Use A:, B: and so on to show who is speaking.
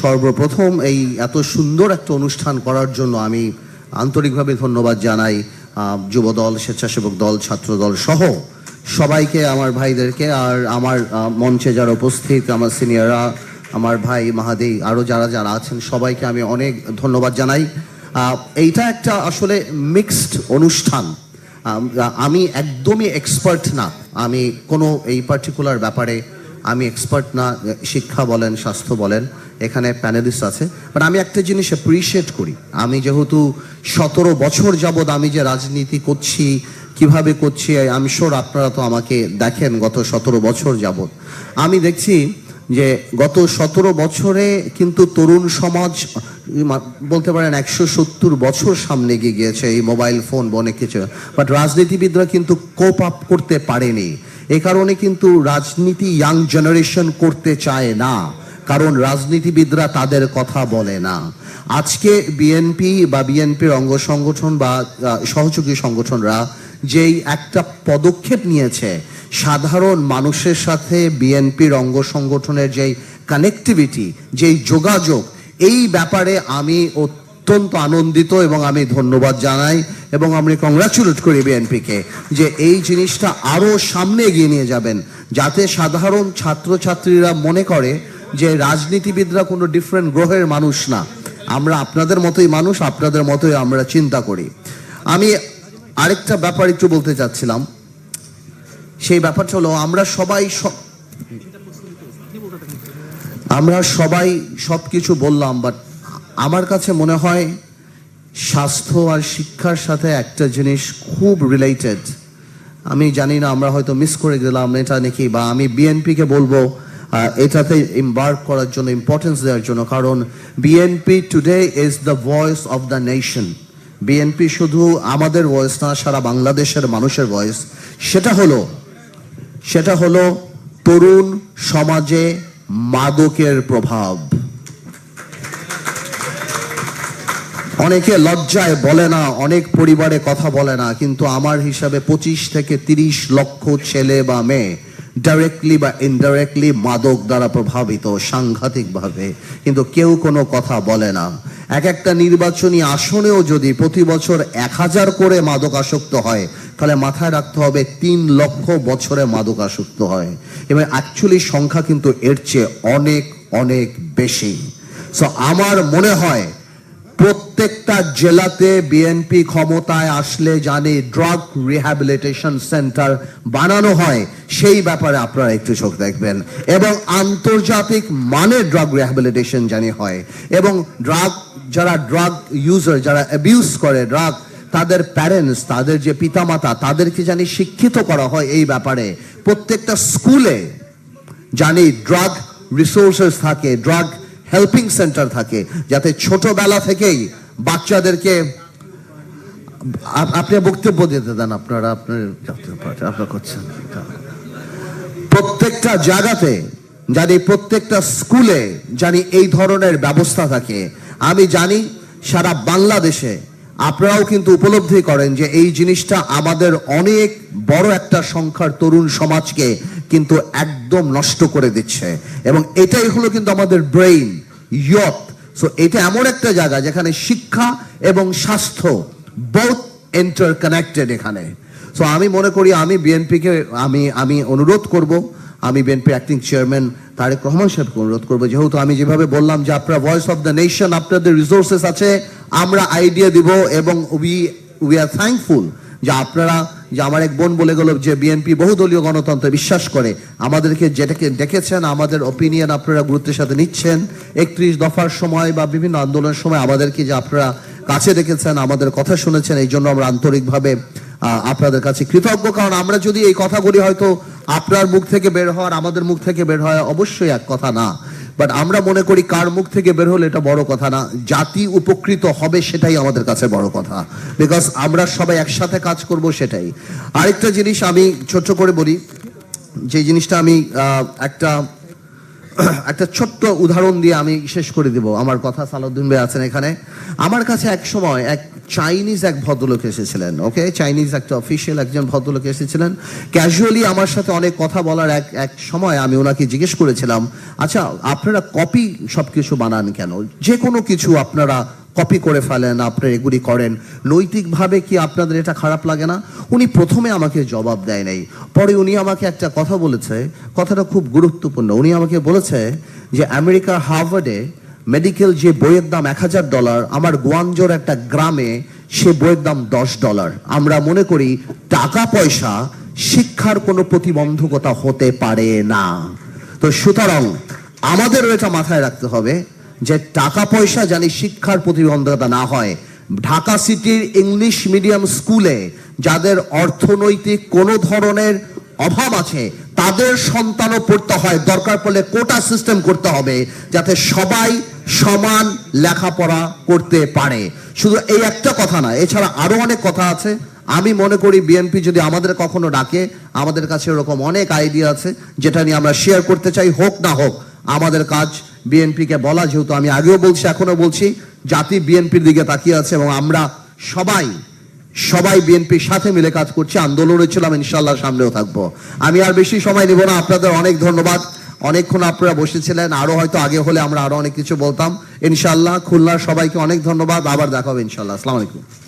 A: সর্বপ্রথম এই এত সুন্দর একটা অনুষ্ঠান করার জন্য আমি আন্তরিকভাবে ধন্যবাদ জানাই যুবদল, স্বেচ্ছাসেবক দল, ছাত্রদল সহ সবাইকে, আমার ভাইদেরকে, আর আমার মঞ্চে যারা উপস্থিত, আমার সিনিয়ররা, আমার ভাই, মাহাদি আরও যারা যারা আছেন, সবাইকে আমি অনেক ধন্যবাদ জানাই। এইটা একটা আসলে মিক্সড অনুষ্ঠান। আমি একদমই এক্সপার্ট না। আমি কোনো এই পার্টিকুলার ব্যাপারে আমি এক্সপার্ট না শিক্ষা বলেন, স্বাস্থ্য বলেন এখানে প্যানেলিস্ট আছে বাট আমি একটা জিনিস অ্যাপ্রিসিয়েট করি। আমি যেহেতু সতেরো বছর যাবৎ আমি যে রাজনীতি করছি, কীভাবে করছি আমি শিওর আপনারা তো আমাকে দেখেন গত সতেরো বছর যাবৎ। আমি দেখছি যে গত সতেরো বছরে কিন্তু তরুণ সমাজ বলতে পারেন একশো সত্তর বছর সামনে গিয়ে গিয়েছে এই মোবাইল ফোন অনেক কিছু। বাট রাজনীতিবিদরা কিন্তু কোপ আপ করতে পারেনি। এ কারণে কিন্তু রাজনীতি ইয়াং জেনারেশন করতে চায় না। কারণ রাজনীতিবিদরা তাদের কথা বলে না। আজকে বিএনপি বা বিএনপির অঙ্গ সংগঠন বা সহযোগী সংগঠনরা যেই একটা পদক্ষেপ নিয়েছে, সাধারণ মানুষের সাথে বিএনপির অঙ্গ সংগঠনের যেই কানেক্টিভিটি যেই যোগাযোগ, এই ব্যাপারে আমি অত্যন্ত আনন্দিত এবং আমি ধন্যবাদ জানাই এবং আমি কংগ্রাচুলেট করি বিএনপিকে যে এই জিনিসটা আরও সামনে এগিয়ে নিয়ে যাবেন, যাতে সাধারণ ছাত্রছাত্রীরা মনে করে যে রাজনীতিবিদরা কোনো ডিফারেন্ট গ্রহের মানুষ না। আমরা আপনাদের মতোই মানুষ, আপনাদের মতোই আমরা চিন্তা করি। আমি আরেকটা ব্যাপার একটু বলতে চাচ্ছিলাম। সেই ব্যাপারটা হলো, আমরা সবাই সব আমরা সবাই সব কিছু বললাম বাট আমার কাছে মনে হয় স্বাস্থ্য আর শিক্ষার সাথে একটা জিনিস খুব রিলেটেড আমি জানি না, আমরা হয়তো মিস করে গেলাম এটা নাকি, বা আমি বিএনপিকে বলব। এটাতে ইম্বার্ক করার জন্য ইম্পর্টেন্স দেওয়ার জন্য, কারণ BNP today is the voice of the nation BNP শুধু আমাদের ভয়েস না, সারা বাংলাদেশের মানুষের ভয়েস সেটা হলো সেটা হলো তরুণ সমাজে মাদকের প্রভাব। অনেকে লজ্জায় বলে না, অনেক পরিবারে কথা বলে না, কিন্তু আমার হিসাবে পঁচিশ থেকে তিরিশ লক্ষ ছেলে বা মেয়ে ডাইরেক্টলি বা ইনডাইরেক্টলি মাদক দ্বারা প্রভাবিত, সাংঘাতিকভাবে। কিন্তু কেউ কোনো কথা বলে না। এক একটা নির্বাচনী আসনেও যদি প্রতি বছর এক হাজার করে মাদক আসক্ত হয়, তাহলে মাথায় রাখতে হবে তিন লক্ষ বছরে মাদক আসক্ত হয়। এবং অ্যাকচুয়ালি সংখ্যা কিন্তু এর চেয়ে অনেক অনেক বেশি। সো আমার মনে হয় প্রত্যেকটা জেলাতে বিএনপি ক্ষমতায় আসলে জানি ড্রাগ রিহ্যাবিলিটেশন সেন্টার বানানো হয়, সেই ব্যাপারে আপনারা একটু চোখ দেখবেন। এবং আন্তর্জাতিক মানের ড্রাগ রিহ্যাবিলিটেশন জানি হয়। এবং ড্রাগ, যারা ড্রাগ ইউজার, যারা অ্যাবিউজ করে ড্রাগ, তাদের প্যারেন্টস তাদের যে পিতামাতা, তাদেরকে জানি শিক্ষিত করা হয় এই ব্যাপারে। প্রত্যেকটা স্কুলে জানি ড্রাগ রিসোর্সেস থাকে, ড্রাগ হেল্পিং সেন্টার থাকে, যাতে ছোটবেলা থেকেই বাচ্চাদেরকে আপনি বক্তব্য দিতে দেন, আপনারা আপনার আপনার করছেন। প্রত্যেকটা জায়গাতে জানি প্রত্যেকটা স্কুলে জানি এই ধরনের ব্যবস্থা থাকে। আমি জানি সারা বাংলাদেশে আপনারাও কিন্তু উপলব্ধি করেন যে এই জিনিসটা আমাদের অনেক বড় একটা সংখ্যার তরুণ সমাজকে কিন্তু একদম নষ্ট করে দিচ্ছে। এবং এটাই হলো কিন্তু আমাদের ব্রেইন ইয়ত সো এটা এমন একটা জায়গা যেখানে শিক্ষা এবং স্বাস্থ্য বোথ ইন্টার কানেক্টেড এখানে। সো আমি মনে করি আমি বিএনপিকে আমি আমি অনুরোধ করব, আমি BNP acting chairman Tarique Rahman সাহেবকে অনুরোধ করব। যেহেতু আমি যেভাবে বললাম যে আপনার ভয়েস অফ দ্য নেশন আপনাদের রিসোর্সেস আছে, আমরা আইডিয়া দিব এবং উই উই আর থ্যাঙ্কফুল যে আপনারা যে আমার এক বোন বলে গেল যে বিএনপি বহুদলীয় গণতন্ত্রে বিশ্বাস করে, আমাদেরকে যেটাকে দেখেছেন, আমাদের ওপিনিয়ন আপনারা গুরুত্বের সাথে নিচ্ছেন। একত্রিশ দফার সময় বা বিভিন্ন আন্দোলনের সময় আমাদেরকে যে আপনারা কাছে দেখেছেন, আমাদের কথা শুনেছেন, এই জন্য আমরা আন্তরিকভাবে আপনাদের কাছে কৃতজ্ঞ। কারণ আমরা যদি এই কথাগুলি হয়তো আপনার মুখ থেকে বের হওয়ার, আমাদের মুখ থেকে বের হয় অবশ্যই এক কথা না। বাট আমরা মনে করি কার মুখ থেকে বের হলে এটা বড় কথা না। জাতি উপকৃত হবে সেটাই আমাদের কাছে বড় কথা। বিকজ আমরা সবাই একসাথে কাজ করব সেটাই। আরেকটা জিনিস আমি ছোট করে বলি। যে জিনিসটা আমি একটা একটা ছোট্ট উদাহরণ দিয়ে আমি শেষ করে দিব। আমার কথা সালাউদ্দিন ভাই আছেন এখানে। আমার কাছে এক সময় এক চাইনিজ এক ভদ্রলোক এসেছিলেন ওকে চাইনিজ একটা অফিসিয়াল একজন ভদ্রলোক এসেছিলেন। ক্যাজুয়ালি আমার সাথে অনেক কথা বলার এক এক সময় আমি ওনাকে জিজ্ঞেস করেছিলাম আচ্ছা আপনারা কপি সব কিছু বানান কেন? যে কোনো কিছু আপনারা কপি করে ফেলেন আপনারা এগুলি করেন। নৈতিকভাবে কি আপনাদের এটা খারাপ লাগে না? উনি প্রথমে আমাকে জবাব দেয় নাই। পরে উনি আমাকে একটা কথা বলেছে, কথাটা খুব গুরুত্বপূর্ণ। উনি আমাকে বলেছে যে আমেরিকার হার্ভার্ডে মেডিকেল যে বইয়ের দাম এক হাজার ডলার, আমার গোয়াঞ্জোর একটা গ্রামে সে বইয়ের দাম দশ ডলার। আমরা মনে করি টাকা পয়সা শিক্ষার কোনো প্রতিবন্ধকতা হতে পারে না। তো সুতরাং আমাদেরও এটা মাথায় রাখতে হবে যে টাকা পয়সা জানি শিক্ষার প্রতিবন্ধকতা না হয়, ঢাকা সিটির ইংলিশ মিডিয়াম স্কুলে যাদের অর্থনৈতিক কোনো ধরনের অভাব আছে, তাদের সন্তানও পড়তে হয়। দরকার পড়লে কোটা সিস্টেম করতে হবে যাতে সবাই সমান লেখাপড়া করতে পারে। শুধু এই একটা কথা না, এছাড়া আরও অনেক কথা আছে। আমি মনে করি বিএনপি যদি আমাদের কখনো ডাকে, আমাদের কাছে এরকম অনেক আইডিয়া আছে, যেটা নিয়ে আমরা শেয়ার করতে চাই, হোক না হোক, আমাদের কাজ বিএনপিকে বলা, যেহেতু আমি আগেও বলছি এখনও বলছি, জাতি বিএনপির দিকে তাকিয়ে আছে এবং আমরা সবাই সবাই বিএনপির সাথে মিলে কাজ করছি আন্দোলনে ছিলাম ইনশাল্লাহ সামনেও থাকব। আমি আর বেশি সময় নেব না, আপনাদের অনেক ধন্যবাদ। অনেকক্ষণ আপনারা বসেছিলেন আরও হয়তো আগে হলে আমরা আরও অনেক কিছু বলতাম। ইনশাল্লাহ খুলনার সবাইকে অনেক ধন্যবাদ, আবার দেখা হবে ইনশাল্লাহ আসসালামু আলাইকুম।